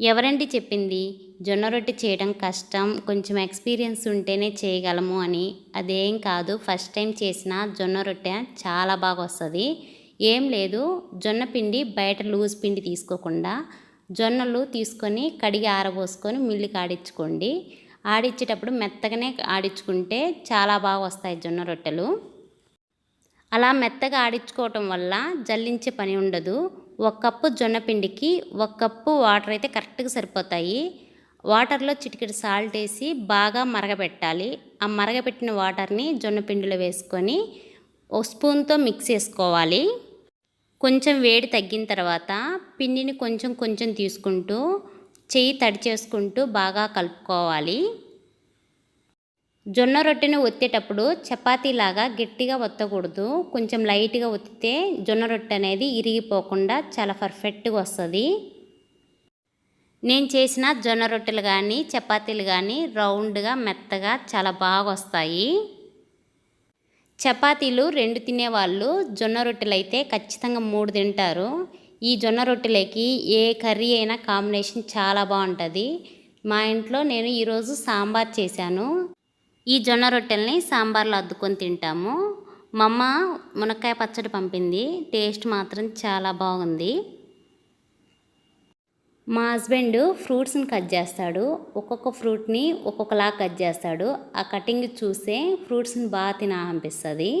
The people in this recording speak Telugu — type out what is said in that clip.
ఎవరండి చెప్పింది? జొన్న రొట్టె చేయడం కష్టం కొంచెం ఎక్స్పీరియన్స్ ఉంటేనే చేయగలము అని. అదేం కాదు ఫస్ట్ టైం చేసిన జొన్న రొట్టె చాలా బాగా వస్తుంది. ఏం లేదు జొన్న పిండి బయట లూజ్ పిండి తీసుకోకుండా జొన్నలు తీసుకొని కడిగి ఆరబోసుకొని మిల్లుకి ఆడించుకోండి ఆడించేటప్పుడు మెత్తగానే ఆడించుకుంటే చాలా బాగా వస్తాయి జొన్న రొట్టెలు. అలా మెత్తగా ఆడించుకోవటం వల్ల జల్లించే పని ఉండదు. ఒక కప్పు జొన్నపిండికి ఒక కప్పు వాటర్ అయితే కరెక్ట్గా సరిపోతాయి. వాటర్లో చిటికెడు సాల్ట్ వేసి బాగా మరగబెట్టాలి. ఆ మరగబెట్టిన వాటర్ని జొన్నపిండిలో వేసుకొని ఒక స్పూన్తో మిక్స్ చేసుకోవాలి. కొంచెం వేడి తగ్గిన తర్వాత పిండిని కొంచెం కొంచెం తీసుకుంటూ చెయ్యి తడి చేసుకుంటూ బాగా కలుపుకోవాలి. జొన్న రొట్టెను ఒత్తేటప్పుడు చపాతీలాగా గట్టిగా ఒత్తకూడదు. కొంచెం లైట్గా ఒత్తితే జొన్న రొట్టె అనేది ఇరిగిపోకుండా చాలా పర్ఫెక్ట్గా వస్తుంది. నేను చేసిన జొన్న రొట్టెలు కానీ చపాతీలు కానీ రౌండ్గా మెత్తగా చాలా బాగా వస్తాయి. చపాతీలు రెండు తినేవాళ్ళు జొన్న రొట్టెలు అయితే ఖచ్చితంగా మూడు తింటారు. ఈ జొన్న రొట్టెలకి ఏ కర్రీ అయినా కాంబినేషన్ చాలా బాగుంటుంది. మా ఇంట్లో నేను ఈరోజు సాంబార్ చేశాను. ఈ జొన్న రొట్టెల్ని సాంబార్లో అద్దుకొని తింటాము. మా అమ్మ మునక్కాయ పచ్చడి పంపింది. టేస్ట్ మాత్రం చాలా బాగుంది. మా హస్బెండ్ ఫ్రూట్స్ని కట్ చేస్తాడు. ఒక్కొక్క ఫ్రూట్ని ఒక్కొక్కలా కట్ చేస్తాడు. ఆ కటింగ్ చూసే ఫ్రూట్స్ని బాగా తినాలనిపిస్తుంది.